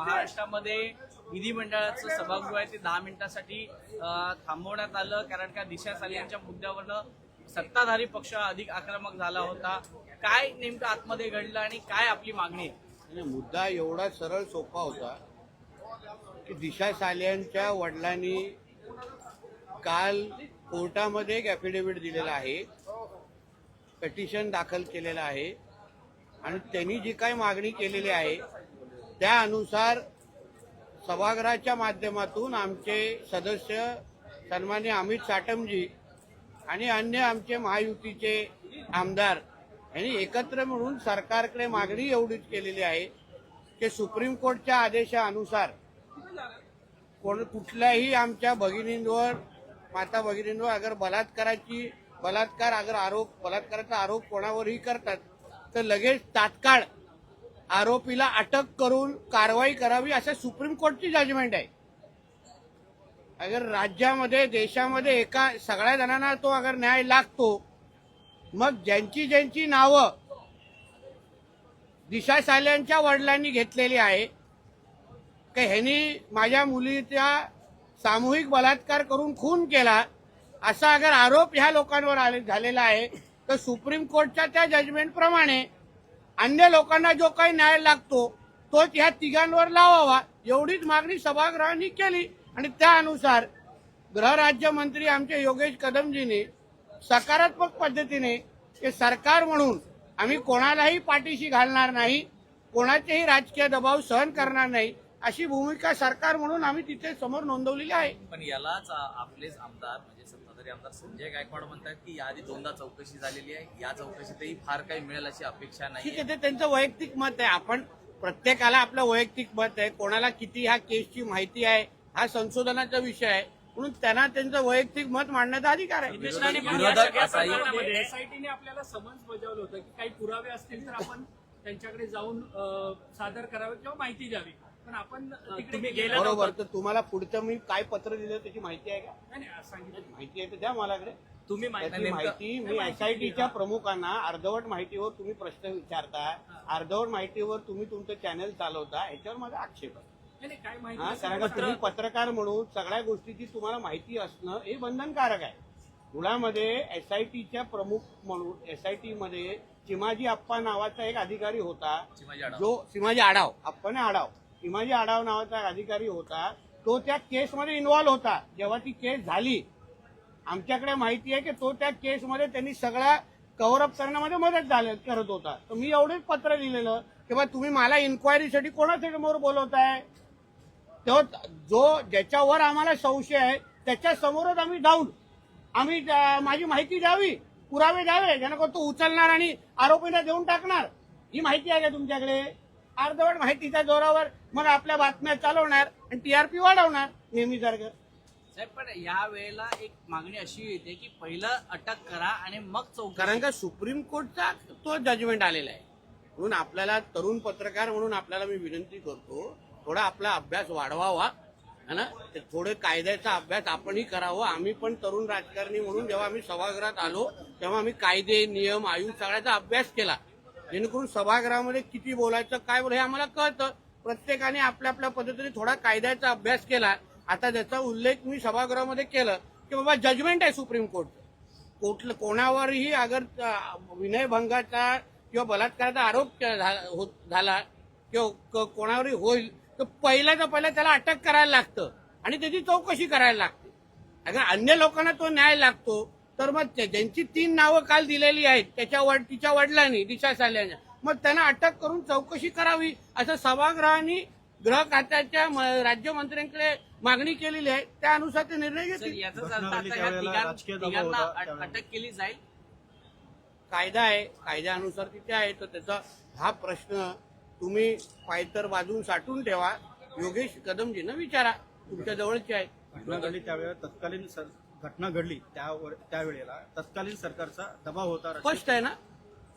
महाराष्ट्रामध्ये विधिमंडळाचं सभागृह आहे ते दहा मिनिटासाठी थांबवण्यात आलं. कारण का दिशा सालियांच्या मुद्द्यावरनं सत्ताधारी पक्ष अधिक आक्रमक झाला होता. काय नेमकं आतमध्ये घडलं आणि काय आपली मागणी आहे? मुद्दा एवढा सरळ सोपा होता की दिशा साल्यांच्या वडिलांनी काल कोर्टामध्ये एक ॲफिडेव्हिट दिलेला आहे. पटिशन दाखल केलेलं आहे. आणि त्यांनी जी काही मागणी केलेली आहे त्यानुसार सभागृहाच्या माध्यमातून आमचे सदस्य सन्मान्य अमित साटमजी आणि अन्य आमचे महायुतीचे आमदार यांनी एकत्र मिळून सरकारकडे मागणी एवढीच केलेली आहे की सुप्रीम कोर्टच्या आदेशानुसार कोण कुठल्याही आमच्या भगिनींवर माता भगिनींवर अगर बलात्काराची बलात्कार अगर आरोप बलात्काराचा आरोप कोणावरही करतात तर लगेच तात्काळ आरोपीला अटक करून कारवाई करावी असं सुप्रीम कोर्टची जजमेंट आहे. अगर राज्यामध्ये देशामध्ये एका सगळ्या जणांना तो अगर न्याय लागतो मग ज्यांची ज्यांची नावं दिशा साल्यांच्या वडिलांनी घेतलेली आहे की ह्यांनी माझ्या मुलीचा सामूहिक बलात्कार करून खून केला असा अगर आरोप ह्या लोकांवर आले झालेला आहे तर सुप्रीम कोर्टच्या त्या जजमेंटप्रमाणे अन्य लोकांना जो काही न्याय लागतो तोच ह्या तिघांवर लावावा एवढीच मागणी सभागृहांनी केली. आणि त्यानुसार गृहराज्यमंत्री आमचे योगेश कदमजीने सकारात्मक पद्धतीने हे सरकार म्हणून आम्ही कोणालाही पाठीशी घालणार नाही कोणाचेही राजकीय दबाव सहन करणार नाही अशी भूमिका सरकार म्हणून आम्ही तिथे समोर नोंदवलेली आहे. पण यालाच आपलेच आमदार म्हणजे सत्ताधारी आमदार संजय गायकवाड म्हणतात की याआधी दोनदा चौकशी झालेली आहे. या चौकशीतही फार काही मिळेल अशी अपेक्षा ठीक नाही ते त्यांचं वैयक्तिक मत आहे. आपण प्रत्येकाला आपलं वैयक्तिक मत आहे. कोणाला किती ह्या केसची माहिती आहे हा संशोधनाचा विषय आहे. म्हणून त्यांना त्यांचं वैयक्तिक मत मांडण्याचा अधिकार आहे. विरोधक असाही एसआयटीने आपल्याला समन्स बजावलं होतं की काही पुरावे असतील तर आपण त्यांच्याकडे जाऊन अ, सादर करावे किंवा माहिती द्यावी. पण आपण तिकडे तुम्ही गेलो बरोबर तर तुम्हाला पुढचं मी काय पत्र दिलं त्याची माहिती आहे का? नाही, नाही, सांगितलं. माहिती आहे तर द्या माझ्याकडे तुम्ही माहिती त्याची नेमकं- माहिती मी एसआयटीच्या प्रमुखांना अर्धवट माहितीवर तुम्ही प्रश्न विचारता अर्धवट माहितीवर तुम्ही तुमचं चॅनल चालवता याच्यावर माझा आक्षेप आहे. नाही, नाही, काय माहिती हा कारण का तुम्ही पत्रकार म्हणून सगळ्या गोष्टीची तुम्हाला माहिती असणं हे बंधनकारक आहे. मुळामध्ये एसआयटीच्या प्रमुख म्हणून एसआयटी मध्ये चिमाजी आप्पा नावाचा एक अधिकारी होता चिमाजी आढाव. जो चिमाजी आडाव आप्पाने आडाव हिमाजी आढाव नावाचा अधिकारी होता तो त्या केसमध्ये इन्व्हॉल्व होता. जेव्हा ती केस झाली आमच्याकडे माहिती आहे की तो त्या केसमध्ये त्यांनी सगळ्या कव्हरअप करण्यामध्ये मदत झाले करत होता. तर मी एवढेच पत्र लिहिलेलं की बा तुम्ही मला इन्क्वायरीसाठी कोणाच्या समोर बोलवताय? तो जो ज्याच्यावर आम्हाला संशय आहे त्याच्या समोरच आम्ही जाऊन आम्ही माझी माहिती द्यावी पुरावे द्यावे जेणेकरून तो उचलणार आणि आरोपीला देऊन टाकणार. ही माहिती आहे का तुमच्याकडे? अर्धवट माहितीच्या जोरावर मग आपल्या बातम्या चालवणार आणि टीआरपी वाढवणार नेहमीसारखं साहेब पण या वेळेला एक मागणी अशी येते की पहिलं अटक करा आणि मग चौकशी. कारण का सुप्रीम कोर्टचा तो जजमेंट आलेला आहे. म्हणून आपल्याला तरुण पत्रकार म्हणून आपल्याला मी विनंती करतो थोडा आपला अभ्यास वाढवावा है ना? ते थोडे कायद्याचा अभ्यास आपणही करावा. आम्ही पण तरुण राजकारणी म्हणून जेव्हा आम्ही सभागृहात आलो तेव्हा आम्ही कायदे नियम आयु सगळ्याचा अभ्यास केला. जेणेकरून सभागृहामध्ये किती बोलायचं काय बोलायचं हे आम्हाला कळतं. प्रत्येकाने आपल्या आपल्या पद्धतीने थोडा कायद्याचा अभ्यास केला. आता त्याचा उल्लेख मी सभागृहामध्ये केलं की बाबा जजमेंट आहे सुप्रीम कोर्ट कुठलं कोणावरही अगर विनयभंगाचा किंवा बलात्काराचा आरोप होत- झाला किंवा कोणावरही होईल तर पहिल्या तर पहिल्या त्याला अटक करायला लागतं. आणि त्याची चौकशी करायला लागते. अगर अन्य लोकांना तो न्याय लागतो तर मग ज्यांची तीन नावं काल दिलेली आहेत त्याच्या वड तिच्या वडिलांनी दिशा साल्याच्या मग त्यांना अटक करून चौकशी करावी असं सभागृहाने गृह खात्याच्या राज्यमंत्र्यांकडे मागणी केलेली आहे. त्यानुसार ते निर्णय घेतील. याचाच अर्थ आता तिघां- तिघांना अट-. अटक केली जाईल. कायदा आहे. कायद्यानुसार तिथे आहे. तर त्याचा हा प्रश्न तुम्ही पायतर बाजून साठवून ठेवा. योगेश कदमजींना विचारा. तुमच्या जवळचे आहे घटना घडली त्यावेळेला तत्कालीन सर घटना घडली त्यावर त्यावेळेला तत्कालीन सरकारचा दबाव होता. स्पष्ट आहे ना?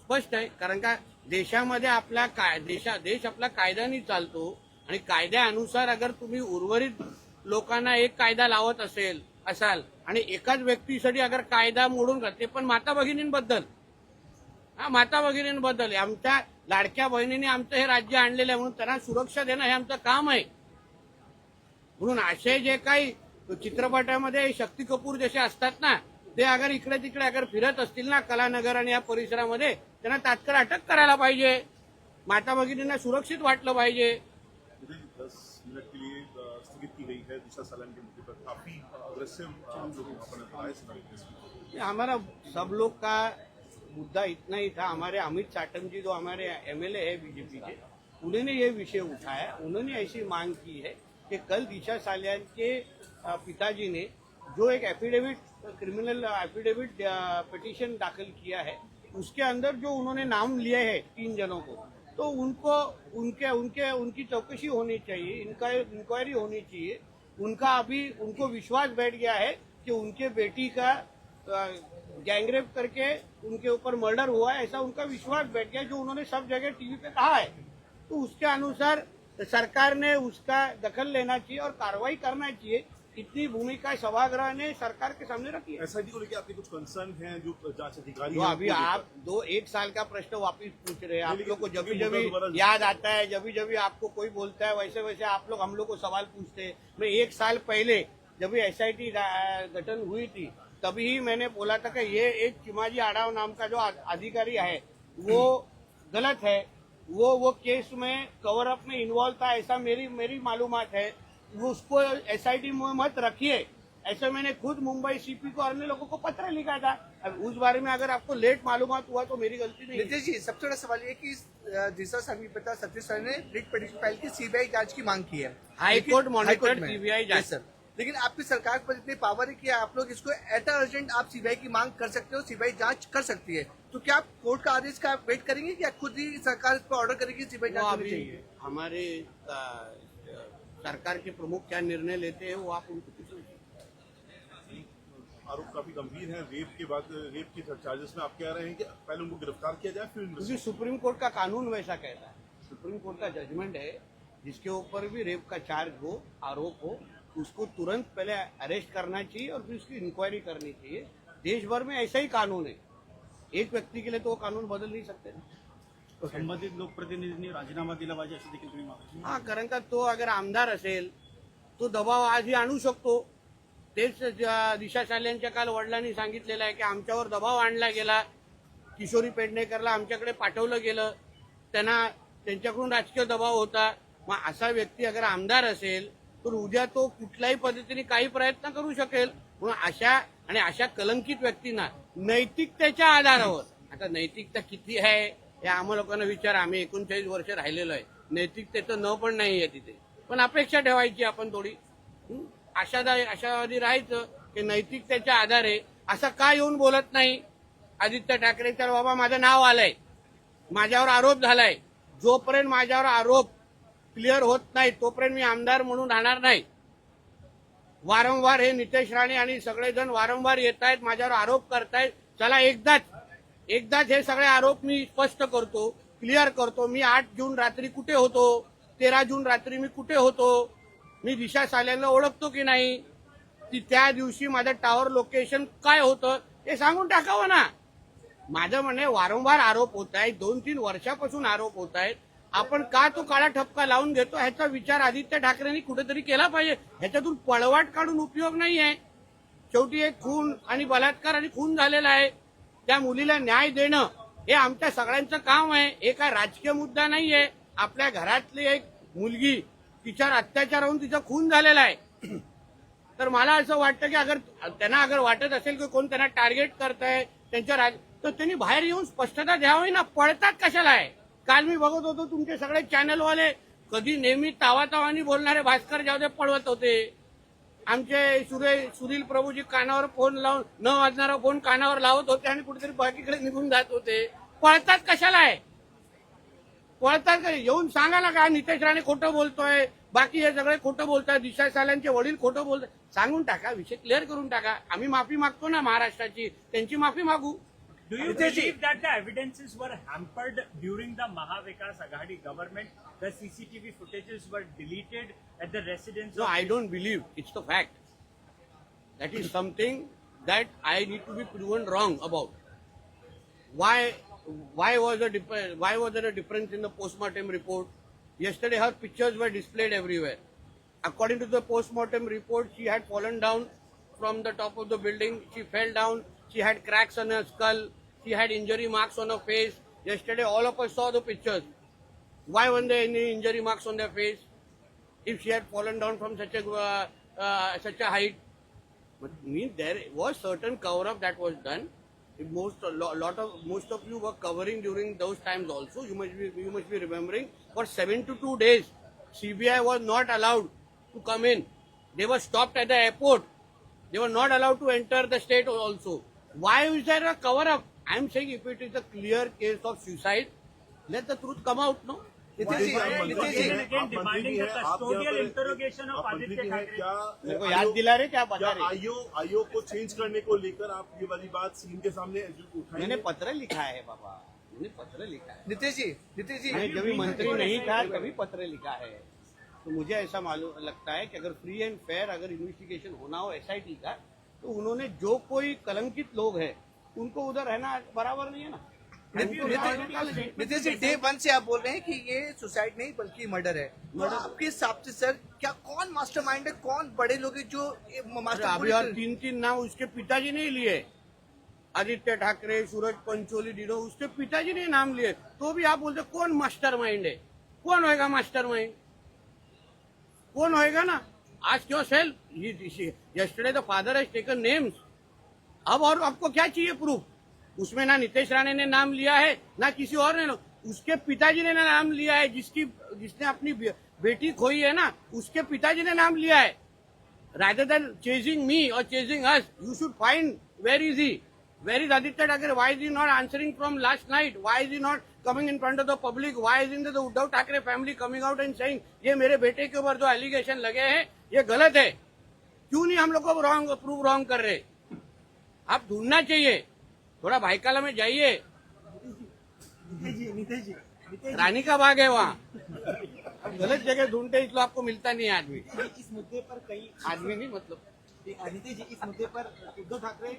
स्पष्ट आहे. कारण का देशामध्ये आपला काय देशा देश आपला कायद्याने चालतो आणि कायद्यानुसार अगर तुम्ही उर्वरित लोकांना एक कायदा लावत असेल असाल आणि एकाच व्यक्तीसाठी अगर कायदा मोडून का ते पण माता भगिनींबद्दल. हा माता भगिनींबद्दल. आमच्या लाडक्या बहिणीने आमचं हे राज्य आणलेलं आहे म्हणून त्यांना सुरक्षा देणं हे आमचं काम आहे. म्हणून असे जे काही चित्रपटामध्ये शक्ती कपूर जसे असतात ना ते अगर इकडे तिकडे अगर फिरत असतील ना कलानगर आणि या परिसरामध्ये त्यांना तात्काळ अटक करायला पाहिजे. माता भगिनींना सुरक्षित वाटलं पाहिजे। हमारा सब लोग का मुद्दा इतना ही था। हमारे अमित चाटम जी जो हमारे एमएलए है बीजेपी के उन्होंने ये विषय उठाया। उन्होंने ऐसी मांग की है कि कल दिशा सालियान के पिताजी ने जो एक एफिडेविट क्रिमिनल एफिडेविट पिटीशन दाखिल किया है। उसके अंदर जो उन्होंने नाम लिए है तीन जनों को तो उनको, उनके उनके, उनकी चौकसी होनी चाहिए, इनका इंक्वायरी होनी चाहिए। उनका अभी, उनको विश्वास बैठ गया है कि उनके बेटी का गैंगरेप करके उनके ऊपर मर्डर हुआ है, ऐसा उनका विश्वास बैठ गया जो उन्होंने सब जगह टीवी पे कहा है। तो उसके अनुसार सरकार ने उसका दखल लेना चाहिए और कार्रवाई करना चाहिए। इतनी भूमिका सभागृह ने सरकार के सामने रखी है। एसआईटी को लेकर आपके कुछ कंसर्न हैं जो जाँच अधिकारी हैं, अभी आप दो एक साल का प्रश्न वापिस पूछ रहे हैं। आप लोग को जब लेकिन जब याद आता है जब भी जब आपको कोई बोलता है वैसे वैसे आप लोग हम लोग को सवाल पूछते हैं। मैं एक साल पहले जब एस आई टी गठन हुई थी तभी ही मैंने बोला था कि ये एक चिमाजी आड़ाव नाम का जो अधिकारी है वो गलत है। वो वो केस में कवर अप में इन्वॉल्व था ऐसा मेरी मेरी मालूमात है। उसको एसआईटी में मत रखिए ऐसे मैंने खुद मुंबई सीपी को अन्य लोगों को पत्र लिखा था अब उस बारे में अगर आपको लेट मालूम हुआ तो मेरी गलती नहीं। नितेश जी सबसे बड़ा सवाल ये कि दिशा संघवी पिता सतीश सर ने रिट पिटीशन फ़ाइल की सीबीआई जाँच की मांग की है हाई लेकिन- कोर्ट मॉनिटर्ड हाई कोर्ट में। सीबीआई जाँच। सर लेकिन आपकी सरकार पर इतनी पावर है कि आप लोग इसको एट अर्जेंट आप सीबीआई की मांग कर सकते हो सीबीआई जाँच कर सकती है तो क्या आप कोर्ट का आदेश का वेट करेंगे या खुद ही सरकार इस पर ऑर्डर करेगी सीबीआई जाँच हमारे सरकार के प्रमुख क्या निर्णय लेते हैं वो आप उनको पूछो। आरोप काफ़ी गंभीर है। रेप के बाद रेप के चार्जेस में आप कह रहे हैं कि पहले उनको गिरफ़्तार किया जाए फिर क्योंकि सुप्रीम कोर्ट का कानून वैसा कहता है। सुप्रीम कोर्ट का जजमेंट है जिसके ऊपर भी रेप का चार्ज हो आरोप हो उसको तुरंत पहले अरेस्ट करना चाहिए और फिर उसकी इंक्वायरी करनी चाहिए। देश भर में ऐसा ही कानून है। एक व्यक्ति के लिए तो वो कानून बदल नहीं सकते ना। संबंधित लोकप्रतिनिधींनी राजीनामा दिला पाहिजे अशी देखील तुम्ही मागणी. हा कारण का तो अगर आमदार असेल तो दबाव आजही आणू शकतो. तेच दिशा साल्यांच्या काल वडिलांनी सांगितलेलं आहे की आमच्यावर दबाव आणला गेला. किशोरी पेडणेकरला आमच्याकडे पाठवलं गेलं. त्यांना त्यांच्याकडून राजकीय दबाव होता. मग असा व्यक्ती अगर आमदार असेल तर उद्या तो कुठल्याही पद्धतीने काही प्रयत्न करू शकेल. म्हणून अशा आणि अशा कलंकित व्यक्तींना नैतिकतेच्या आधारावर आता नैतिकता किती आहे हे आम्हा लोकांना विचार आम्ही एकोणचाळीस वर्ष राहिलेलो आहे. नैतिकतेचं न पण नाही आहे तिथे. पण अपेक्षा ठेवायची आपण थोडी. हं? आशादायी आशावादी राहायचं की नैतिकतेच्या आधारे असं का येऊन बोलत नाही? आदित्य ठाकरे तर बाबा माझं नाव आलंय. माझ्यावर आरोप झालाय. जोपर्यंत माझ्यावर आरोप क्लिअर होत नाही तोपर्यंत मी आमदार म्हणून राहणार नाही. वारंवार हे नितेश राणे आणि सगळेजण वारंवार येत आहेत माझ्यावर आरोप करतायत. चला एकदाच एकदाच हे सगळे आरोप मी स्पष्ट करतो क्लिअर करतो मी आठ जून रात्री कुठे होतो तेरा जून रात्री मी कुठे होतो मी दिशा साल्यांना ओळखतो की नाही ती त्या दिवशी माझं टावर लोकेशन काय होतं हे सांगून टाकावं ना. माझं म्हणणे वारंवार आरोप होत आहेत दोन तीन वर्षापासून आरोप होत आहेत. आपण का तो काळा ठपका लावून घेतो ह्याचा विचार आदित्य ठाकरेंनी कुठेतरी केला पाहिजे. ह्याच्यातून पळवाट काढून उपयोग नाही आहे शेवटी एक खून आणि बलात्कार आणि खून झालेला आहे. त्या मुलीला न्याय देणं हे आमच्या सगळ्यांचं काम आहे. हे काय राजकीय मुद्दा नाहीये. आपल्या घरातली एक मुलगी तिच्यावर अत्याचार होऊन तिचा खून झालेला आहे. तर मला असं वाटतं की अगर त्यांना अगर वाटत असेल की कोण त्यांना टार्गेट करताय त्यांच्या राज तर त्यांनी बाहेर येऊन स्पष्टता द्यावी ना. पळतात कशाला आहे? काल मी बघत होतो तुमचे सगळे चॅनलवाले कधी नेहमी तावातावानी बोलणारे भास्कर जावदे पळवत होते. आमचे सुरे सुनील प्रभूजी कानावर फोन लावून न वाजणारा फोन कानावर लावत होते आणि कुठेतरी बाकीकडे निघून जात होते. पळतात कशाला आहे? पळतात का? येऊन सांगा ना का? नितेश राणे खोटं बोलतोय बाकी हे सगळे खोटं बोलतात दिशा सालांचे वडील खोटं बोलतात. सांगून टाका विषय क्लिअर करून टाका. आम्ही माफी मागतो ना महाराष्ट्राची त्यांची माफी मागू. Do you believe that the evidences were hampered during the Mahavikas Aghadi government? The CCTV footages were deleted at the residence No, I don't believe. It's the fact. That is something that I need to be proven wrong about. Why why was a why was there a difference in the postmortem report? Yesterday, her pictures were displayed everywhere. According to the postmortem report, she had fallen down from the top of the building. She fell down. She had cracks on her skull. She had injury marks on her face. Yesterday, all of us saw the pictures. Why weren't there any injury marks on their face? If she had fallen down from such a uh, uh, such a height, but means there was certain cover up that was done. If most a lo- lot of most of you were covering during those times also. You must be you must be remembering for seven to two days, CBI was not allowed to come in. They were stopped at the airport. They were not allowed to enter the state also. Why is there a cover up? I am saying if it is a clear case of suicide, let the truth come out. No. को याद दिला रहे क्या बता रहे आयोग आयोग को चेंज करने को लेकर आप ये वाली बात सीएम के सामने मैंने पत्र लिखा है बाबा। मैंने पत्र लिखा है। नीतीश जी नीतीश जी। मैं जब मंत्री नहीं था तभी पत्र लिखा है। तो मुझे ऐसा मालूम लगता है कि अगर फ्री एंड फेयर अगर इन्वेस्टिगेशन होना हो एसआईटी का तो उन्होंने जो कोई कलंकित लोग हैं उनको उधर रहना बराबर नहीं है ना। नीतीश जी डे वन से आप बोल रहे हैं कि ये सुसाइड नहीं बल्कि मर्डर है। तो आपके हिसाब से सर क्या कौन मास्टरमाइंड है? कौन बड़े लोग हैं जो अरे अभी और तीन तीन नाम उसके पिताजी ने ही लिए। आदित्य ठाकरे सूरज पंचोली डिडो उसके पिताजी ने नाम लिए। तो भी आप बोलते कौन मास्टर है? कौन होएगा मास्टर कौन होएगा ना? आज क्यों sale yesterday the father has taken names अब और आपको क्या चाहिए प्रूफ उसमें ना नितेश राणे ने नाम लिया है ना किसी और ने उसके पिताजी ने ना नाम लिया है जिसकी जिसने अपनी बे- बेटी खोई है ना उसके पिताजी ने नाम लिया है rather than chasing me or chasing us, you should find where is he? Where is Aditya Thackeray? Why is he not answering from last night? Why is he not coming in front of the public? Why isn't the Uddhav Thackeray family coming out and saying ये मेरे बेटे के ऊपर जो allegation लगे हैं ये गलत है क्यों नहीं हम लोग को रॉन्ग प्रूव रॉन्ग कर रहे आप ढूंढना चाहिए। थोड़ा भाईकाला में जाइए। रानी का बाग है वहाँ। गलत जगह ढूंढते इसलिए आपको मिलता नहीं है आदमी। इस मुद्दे पर कई आदमी नहीं मतलब। जी इस मुद्दे पर उद्धव ठाकरे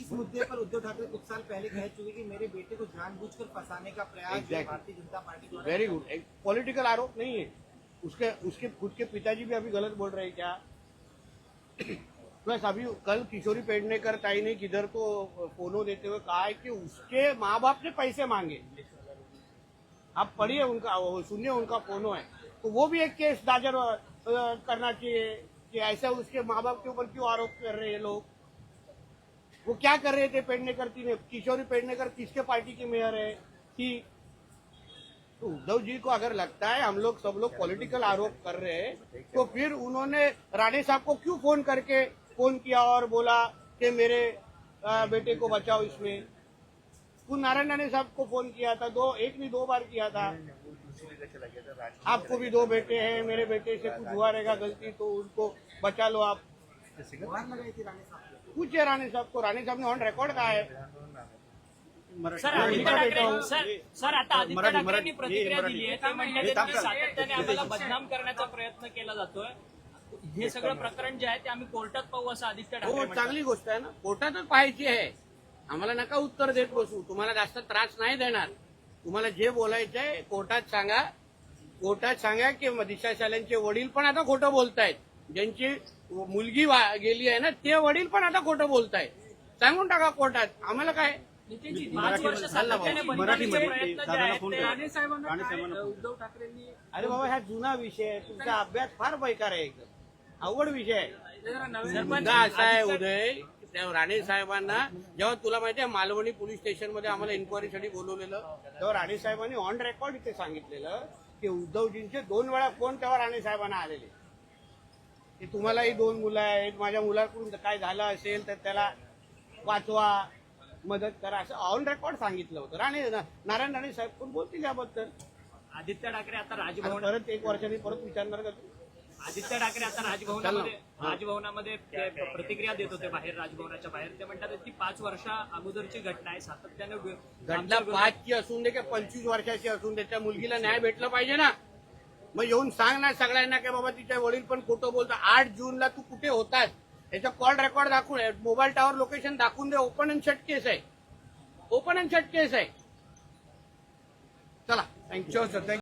इस मुद्दे पर उद्धव ठाकरे कुछ साल पहले कह चुके कि मेरे बेटे को जानबूझकर फंसाने का प्रयास Exactly. भारतीय जनता पार्टी द्वारा। वेरी गुड एक पॉलिटिकल आरोप नहीं है। उसके उसके खुद के पिताजी भी अभी गलत बोल रहे हैं क्या? प्लस अभी कल किशोरी पेडनेकर ताई ने किधर को फोनो देते हुए कहा है कि उसके माँ बाप ने पैसे मांगे। आप पढ़िए उनका सुनिए उनका फोनो है। तो वो भी एक केस दाजर करना चाहिए कि ऐसा उसके माँ बाप के ऊपर क्यों आरोप कर रहे हैं लोग? वो क्या कर रहे थे पेडनेकर थी ने किशोरी पेडनेकर किसके पार्टी की मेयर है? थी तो उद्धव जी को अगर लगता है हम लोग, सब लोग पॉलिटिकल आरोप कर रहे हैं तो फिर उन्होंने राणे साहब को क्यों फ़ोन करके फ़ोन किया और बोला कि मेरे बेटे को बचाओ इसमें। कुछ नारायण राणे साहब को फ़ोन किया था दो एक नहीं दो बार किया था। आपको भी दो बेटे हैं मेरे बेटे से कुछ हुआ रहेगा गलती तो उनको बचा लो आप। पूछिए राणे साहब को राणे साहब ने ऑन रिकॉर्ड कहा है। सर आदित्य का ठाकरे सर सर आता आदित्य ठाकरेंनी प्रतिक्रिया हे. दिली आहे. ते हे की सातत्याने आम्हाला बदनाम करण्याचा प्रयत्न केला जातोय. हे सगळं प्रकरण जे आहे ते आम्ही कोर्टात पाहू असं आदित्य ठाकरे हो. चांगली गोष्ट आहे ना. कोर्टातच पाहायची आहे. आम्हाला नका उत्तर देत बसू. तुम्हाला जास्त त्रास नाही देणार. तुम्हाला जे बोलायचं आहे कोर्टात सांगा. कोर्टात सांगा की दिशा शालेंचे वडील पण आता खोटं बोलतायत. ज्यांची मुलगी वा- गेली आहे ना ते वडील पण आता खोटं बोलतायत. सांगून टाका कोर्टात. आम्हाला काय? नितीनजी पाच मराठी- वर्ष सातत्याने मराठी- बदनामीचे मराठी- प्रयत्न जे दादाला आहेत फोन ते करा. राणे साहेबांना राणे काय, साहेबांना फोन. उद्धव ठाकरेंनी अरे बाबा हा जुना विषय आहे. तुमचा अभ्यास फार बेकार आहे एकदम. अवघड विषय. आहे मुद्दा असा उदय. त्या राणे साहेबांना जेव्हा तुला माहिती आहे मालवणी पोलीस स्टेशनमध्ये आम्हाला इन्क्वायरीसाठी बोलवलेलं तेव्हा राणे साहेबांनी ऑन रेकॉर्ड इथे सांगितलेलं की उद्धवजींचे दोन वेळा फोन तेव्हा राणे साहेबांना आलेले. की तुम्हालाही दोन मुलं आहेत माझ्या मुलाकडून काय झालं असेल तर त्याला वाचवा मदत करा असं ऑन रेकॉर्ड सांगितलं होतं. राणे नारायण राणे साहेब कोण बोलतील याबद्दल? आदित्य ठाकरे आता राजभवन परत एक वर्षांनी परत विचारणार का तू? आदित्य ठाकरे आता राजभवनामध्ये. राजभवनामध्ये ते प्रतिक्रिया देत होते बाहेर राजभवनाच्या बाहेर. ते म्हणतात की पाच वर्षा अगोदरची घटना आहे. सातत्याने घटना पाचची असून दे की पंचवीस वर्षाची असून दे. त्या मुलगीला न्याय भेटला पाहिजे ना. मग येऊन सांग ना सगळ्यांना की बाबा तिच्या वडील पण खोटं बोलतात. आठ जूनला तू कुठे होतास? याचा कॉल रेकॉर्ड दाखवून मोबाईल टावर लोकेशन दाखवून दे. ओपन अँड शट केस आहे. ओपन अँड शट केस आहे. चला. Thank you sir. Thank